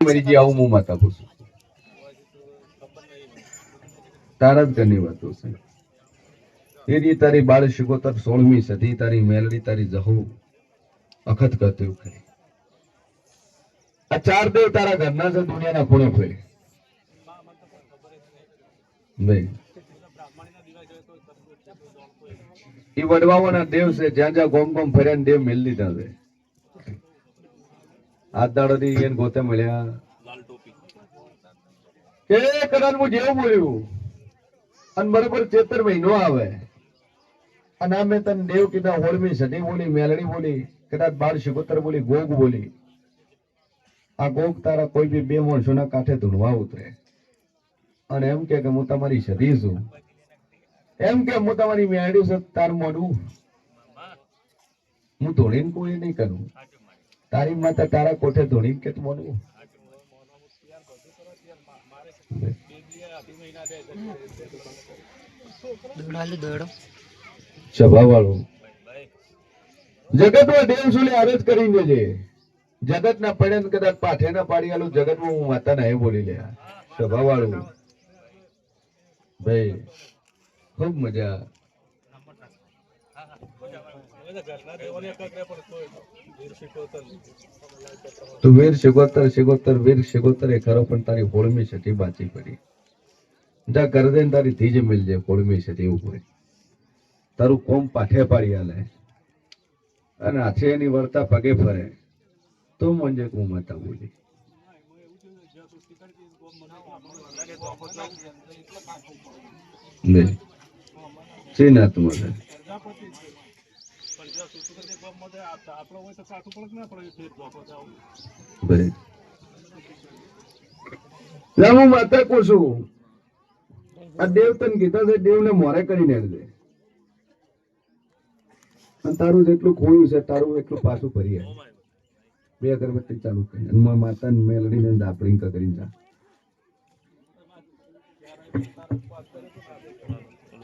મરી આવું મું માતા પૂછું. તારા જ ઘરની વાતો છે. એરી તારી બાળ શિકોતર સોળમી સદી, તારી મેલડી, તારી જહુ અખત કરતી ખરી આ ચાર દેવ તારા ઘરના છે, દુનિયાના ખૂણે ફરે ભાઈ, એ વડવાઓના દેવ છે, જ્યાં જ્યાં ગોમ ગોમ ફર્યા દેવ મેલ દીધા છે. દાડોથી એને ગોતે મળ્યા. કે કદાચ હું જેવું બોલ્યું. અને બરોબર ચેતર મહિનો આવે. અને આ મેં તને દેવ કીધા, હોળમી સડી બોલી, મેલડી બોલી, કદાચ બાર શિકોતર બોલી, ગોગ બોલી. આ ગોગ તારા કોઈ બી બે માણસોના કાંઠે ધૂણવા ઉતરે. અને એમ કે કે હું તમારી સદી છું. એમ કે હું તમારી મેળડી છું, તાર મોડું હું ધોળીને કોઈ નહીં કરું. તારી માતા તારા કોઠે ધોણી કે તું બોલું સભા વાળું જગતમાં દેવ સુલે આરજ કરીને છે જગત ના પડે કદાચ પાઠે ના પાડી આલું જગતમાં હું માતા ના એ બોલી લે. સભા વાળું ભાઈ ખૂબ મજા. તું વીર શિગોતર શિગોતર વીર શિગોતર એ ખરો, પણ તારી હોળમી છઠી બાચી પડી જા કર દે તારી ધીજ મિલ જાય, હોળમી છઠી ઉપર તારું કોમ પાઠે પાડી આલે. અને હાથે એની વર્તા પગે ફરે. તો મંજે કું માતા બોલી. લે. ભલે લા હું માતા કહું છું. આ દેવ તને કીધા છે દેવ ને મોરે કરીને નાખજે. અને તારું જેટલું ખોયું છે તારું એટલું પાછું ભરી. બે અગરબત્તી ચાલુ કરી અને માતા મેલડીને દાપડી કરીને જા.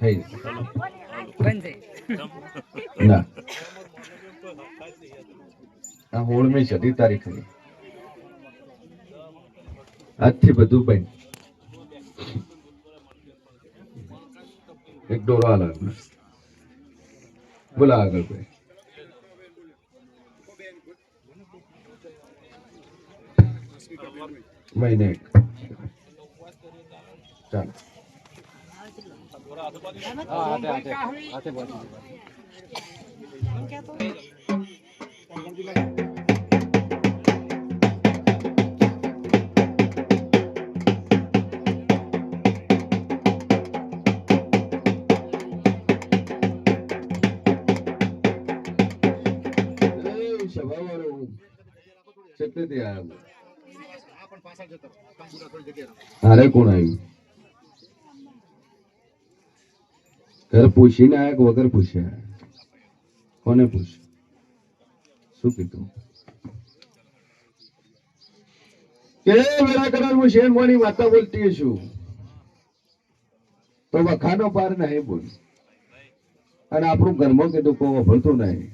થઈ ના. આ હોળમી છઠ્ઠી તારીખની આજથી બધું બંધ. એક ડોરો હાલ બોલા આગળ ભાઈ. મહિને એક. ચાલો. એ મોની બોલતી છું. તો વખાનો પાર નહીં બોલ. અને આપણું ઘરમાં કીધું કોઈ વફળતું નહીં.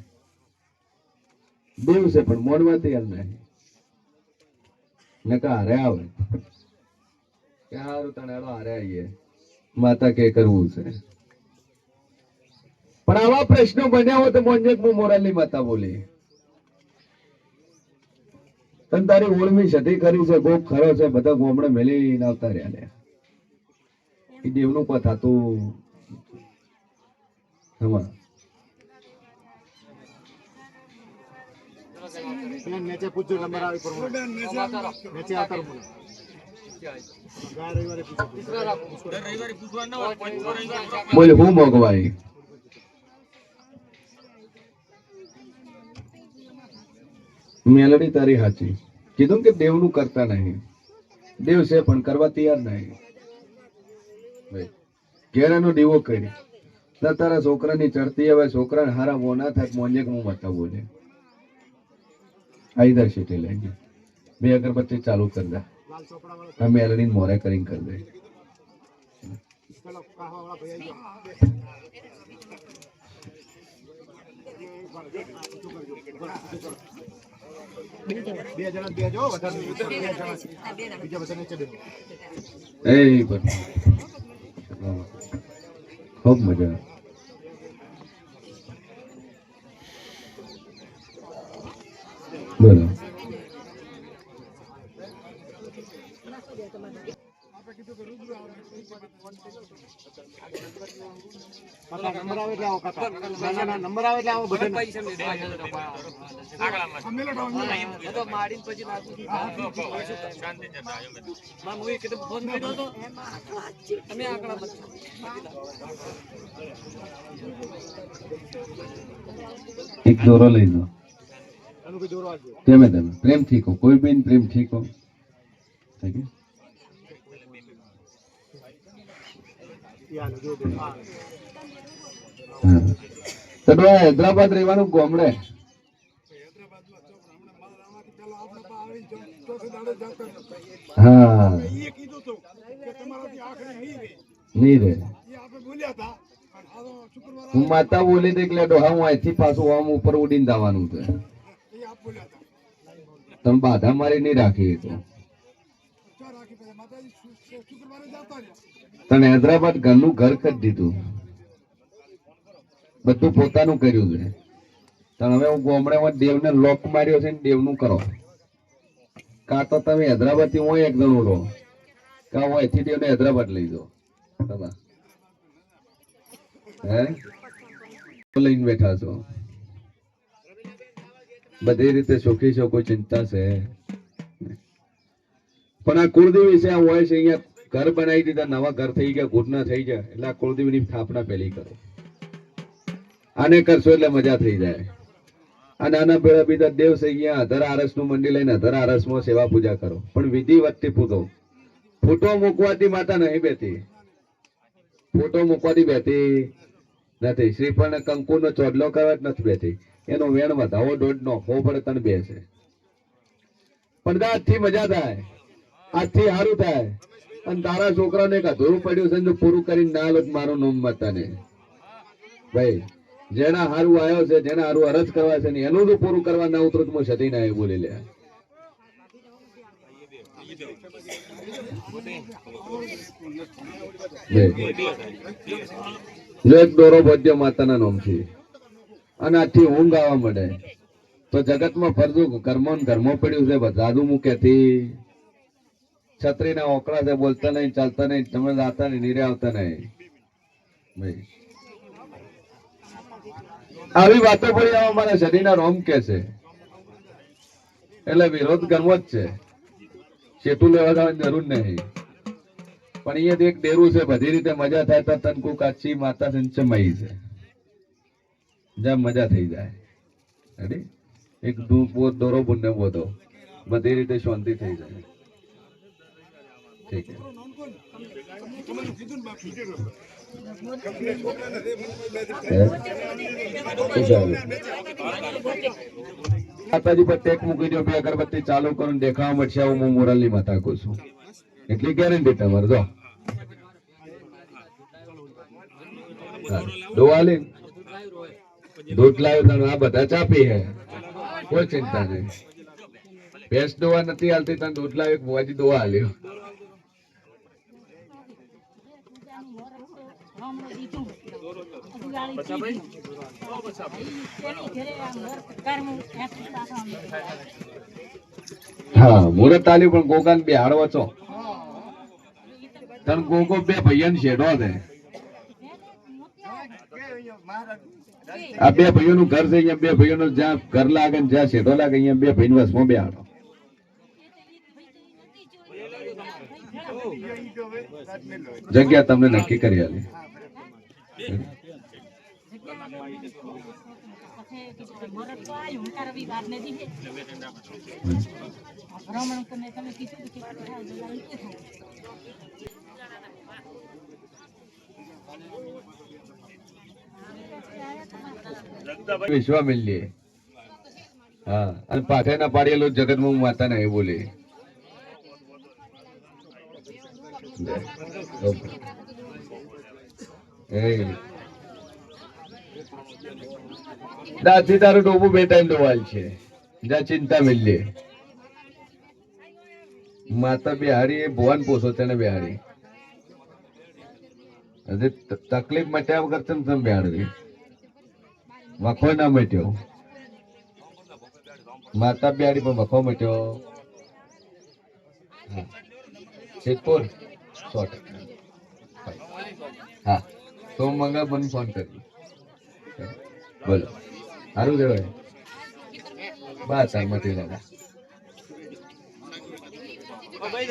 દેવ છે પણ મોડવા તૈયાર નહીં. નકા હારે માતા પણ આવા પ્રશ્નો બન્યા હોય તો મોંજેક હું માતા બોલી. તને તારી ઓળમી સતી કરી છે ગોપ ખરો છે, બધા ગોમડે મેલી આવતા રહ્યા લે એ દેવનું પથ હતું. હમણાં. નીચે પૂછજો નંબર આવી પર નીચે આવતા રહો બોલો. ગયા રવિવારે પૂછો. બોલ હું મોગવાઈ મેલડી તારી હાચી. કીધું કે દેવનું કરતા નહીં. દેવ છે પણ કરવા તૈયાર નહીં. ઘેરાનો દીવો કરી. ના તારા છોકરાની ચડતી હવે છોકરાને હારા મોના થાય મોંજે હું બતાવું બોલે ગયો. બે જણા બે જો વધારે નહીં. બે જણા બીજા બધા નીચે બેસો. એ પણ ખૂબ મજા બોલો કાકા, નંબર આવે એટલે આવો કાકા. ના, ના, ના, નંબર આવે એટલે આવો બધાને. એક દોરો લઈ લો એનું કોઈ દોરો આપજો. તમે તમે પ્રેમથી કહો કોઈ બેન પ્રેમથી કહો થઈ ગયું? ઈ હાલો, જો દોરો. હા. હા. તો હૈદરાબાદ રહેવાનું ગોમડે? હા. હું માતા બોલી દે એટલે હું અહીંથી પાછું આમ ઉપર ઉડીને જવાનું છે. તમે બાધા મારી નહીં રાખી તો. તને હૈદરાબાદ ઘરનું ઘર કરી દીધું. બધું પોતાનું કર્યું છે. તને હવે હું ગામડામાં દેવને લોક માર્યો છે ને દેવનું કરો. કાં તો તમે હૈદરાબાદથી હું એક જણું રહો. કાં હું અહીંથી દેવને હૈદરાબાદ લઈ જાઓ હે? લઈને બેઠા છો. બધી રીતે સુખી છો ચિંતા છે. પણ આ કુળદેવ વિશે આ હોય છે, અહીંયા ઘર બનાવી દીધા, નવા ઘર થઈ ગયા, ઘૂટના થઈ ગયા, એટલે આ કુળદેવીની સ્થાપના પહેલી કરો. આને કરશો એટલે મજા થઈ જાય. આ નાના પેલા બીજા દેવ છે, અહીંયા અધર આરસનું મંડી લઈને અધર આરસમાં સેવા પૂજા કરો. પણ વિધિ વચ્ચે પૂતો. ફોટો મૂકવાથી માતા નહીં બેતી ફોટો મૂકવાથી બેતી નથી. શ્રીફળ ને કંકુ નો ચોડલો કરવા જ નથી બેતી એનો વેણ વધાવો દોઢ નો હો પડે તને બેસે. પણ આજથી મજા થાય આજથી સારું થાય. અને તારા છોકરાને એક અધૂરું પડ્યું છે ને પૂરું કરીને ના લોક તો મારું નામ મતાને ભાઈ, જેના હારું આવ્યો છે, જેના હારું અરજ કરવા છે ને એનું તો પૂરું કરવા ના ઉતરું તો હું સતી ના એ બોલી લે. જો એક દોરો ભજ્ય માતાના નામથી. અને આથી ઊંઘ આવવા મળે. તો જગતમાં ફરજો કર્મો ને ઘરમાં પડ્યું છે જાદુ મૂકેથી છત્રીના ઓકળા છે, બોલતા નહીં, ચાલતા નહીં, તમે જાતા નહીં, નીરે આવતા નહીં. આવી વાતો પડી આવા મારા શરીરના રોમ કે છે. એટલે વિરોધ કરવો જ છે. શેઠું લેવા જવાની જરૂર નહીં. પણ અહીંયા એક ડેરું છે, બધી રીતે મજા થાય તો તનકુ કાચી માતા સંચમય છે. જ્યાં મજા થઈ જાય. રેડી એક દૂધ દોરો બને બધો બધી રીતે શાંતિ થઈ જાય. ઠીક માતાજી પર ટેક મૂકી દો બે અગરબત્તી ચાલુ કરો દેખાવા મળશે હું મોરલની માતા કહું છું. એટલી ગેરંટી તમારે જો. હા, દોવા લે દૂધ લાવ્યો તને આ બધા ચાપી હે. કોઈ ચિંતા નહીં. ભેંસ દોવા નથી હાલતી, તને દૂધ લાવ્યો એક બુવાજી દોવા હાલ્યો હા મુહૂર્ત આલ્યું, પણ ગોગાન બે હાડવો છો. તને ગોગો બે ભૈયાને શેડો દે આ બે ભાઈઓનું ઘર છે અહીંયા બે ભાઈઓનું જ્યાં ઘર લાગે ને જ્યાં શેડો લાગે અહીંયા બે ભાઈ વસમાં બે હાડો જગ્યા તમને નક્કી કરી આલી. વિશ્વામિલ્ય હા, અને પાછળ ના પાડેલું જગતમાં માતા ને બોલે. દાદી તારું ડોબું બે ટાઈમ ડોવાલ છે. જા, ચિંતા મિલજે માતા બિહારી એ ભુવન પોસો તેને બિહારી. તકલીફ મટ્યા વગર તમે બિહાડવી વખો ના મટ્યો. માતા બિહારી પણ વખો મટ્યો. સિદ્ધપુર. ટકા હા. તો મંગા મને ફોન કરી બોલો. સારું કહેવાય. બસ આ મટી દાદા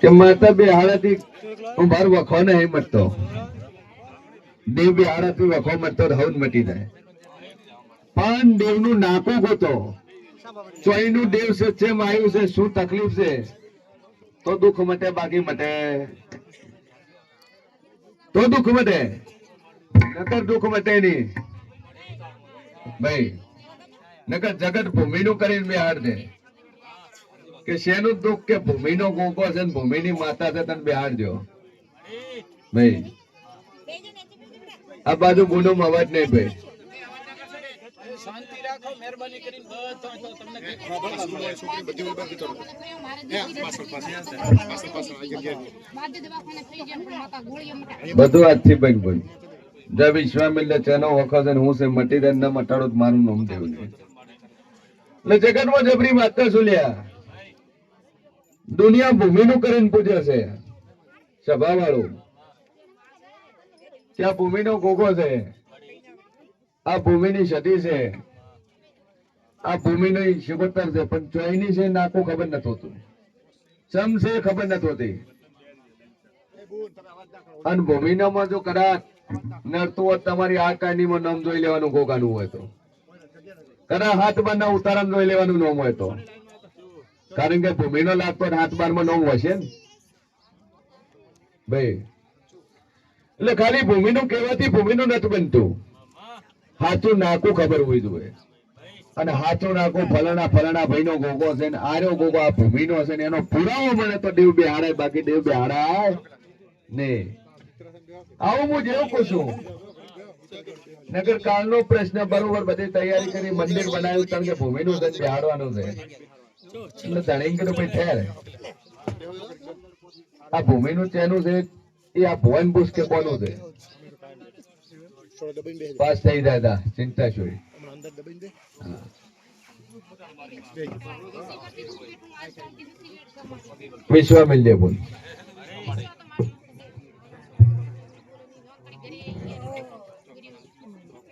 કે માતા બે હાડાથી હું બાર વખો નહીં મટતો દેવ બે નાકું ગોતો. ચોઈનું દેવ સચ્ચેમ આવ્યું છે, શું તકલીફ છે? તો દુઃખ મટે, બાકી મટે. તો દુઃખ મટે. નકર દુઃખ મતે નહીં ભાઈ નકર જગત ભૂમિનું કરીને બિહાર દે કે શેનું દુઃખ કે ભૂમિનો ગોકો છે ને ભૂમિની માતા છે તને બિહાર દો ભાઈ આ બાજુ ગુનો અવાજ નહીં ભાઈ બધું આજથી ભાઈ બંધ જય વિશ્વામિત્ર ચેનો વખત હું છે મટી દે ન મટાડો મારું નામ દેવું એટલે જગતમાં જબરી માતા સુલ્યા. દુનિયા ભૂમિનું કરીને પૂજે છે. સભા વાળું ત્યાં ભૂમિનો ગોગો છે. આ ભૂમિની સતી છે. આ ભૂમિની શિવતર છે. પણ ચોઈની છે નાખું ખબર નથી હોતું. ચમ છે ખબર નથી હોતી. અને ભૂમિનામાં જો કદાચ તમારી આ કાંડીમાં નામ જોઈ લેવાનું ગોગાનું હોય તો. કદાચ હાથ બારના ઉતારામાં જોઈ લેવાનું નામ હોય તો. કારણ કે ભૂમિનો લાભ પણ હાથ બારમાં નામ હશે ને. ભાઈ. એટલે ખાલી ભૂમિનું કહેવાથી ભૂમિનું નથી બનતું. હાથું નાકું ખબર હોય જોઈએ. અને હાથું નાકું ફલાણા ફલાણા ભાઈનો ગોગો છે ને, આર્યો ગોગો આ ભૂમિનો હશે ને, એનો પુરાવો મળે તો દેવ બેહાડાય, બાકી દેવ બેહાડાય ને આવું હું જેવું છું. નગર કાળનો પ્રશ્ન બરોબર બધી તૈયારી કરી મંદિર બનાવ્યું કારણ કે ભૂમિનું નું ધન બેહાડવાનું છે. એટલે ધણી કીધું ભાઈ ઠેર. આ ભૂમિનું તેનું છે એ આ ભુવન બુશ કે કોનું છે? પાસ થઈ જાય તા, ચિંતા છોડી વિશ્વામિલ્ય બોલ.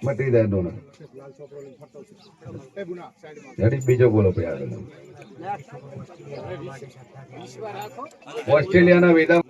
મટી જાય દોનો. બીજો બોલો ભાઈ આગળ. ઓસ્ટ્રેલિયાના વેદા